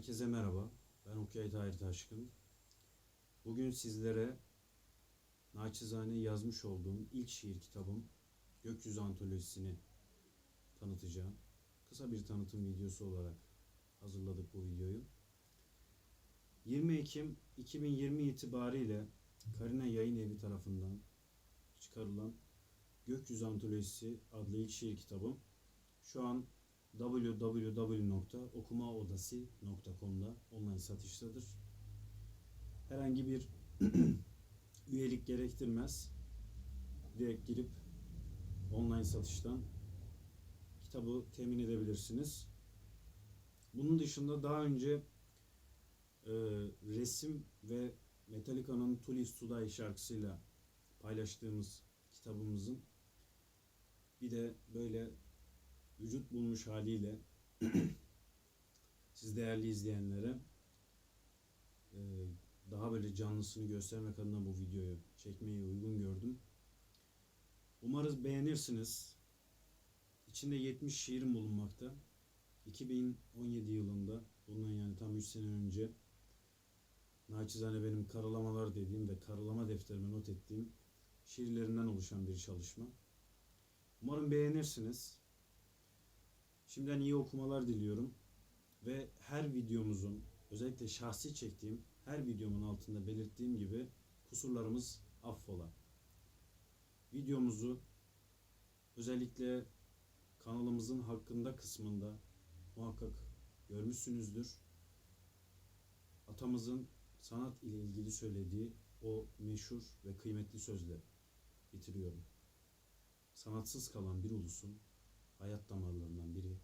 Herkese merhaba. Ben Okyay Tahir Taşkın. Bugün sizlere naçizane yazmış olduğum ilk şiir kitabım Gökyüzü Antolojisi'ni tanıtacağım. Kısa bir tanıtım videosu olarak hazırladık bu videoyu. 20 Ekim 2020 itibariyle Karina Yayın Evi tarafından çıkarılan Gökyüzü Antolojisi adlı ilk şiir kitabım şu an www.okumaodası.com'da online satıştadır. Herhangi bir üyelik gerektirmez. Direkt girip online satıştan kitabı temin edebilirsiniz. Bunun dışında daha önce e, resim ve Metallica'nın Tulis Today şarkısıyla paylaştığımız kitabımızın bir de böyle vücut bulmuş haliyle siz değerli izleyenlere e, daha böyle canlısını göstermek adına bu videoyu çekmeyi uygun gördüm. Umarız beğenirsiniz. İçinde 70 şiirim bulunmakta. 2017 yılında, bundan yani tam 3 sene önce naçizane benim karalamalar dediğim ve karalama defterime not ettiğim şiirlerinden oluşan bir çalışma. Umarım beğenirsiniz. Şimdiden iyi okumalar diliyorum. Ve her videomuzun, özellikle şahsi çektiğim her videomun altında belirttiğim gibi kusurlarımız affola. Videomuzu özellikle kanalımızın hakkında kısmında muhakkak görmüşsünüzdür. Atamızın sanat ile ilgili söylediği o meşhur ve kıymetli sözle bitiriyorum. Sanatsız kalan bir ulusun hayat damarlarından biri.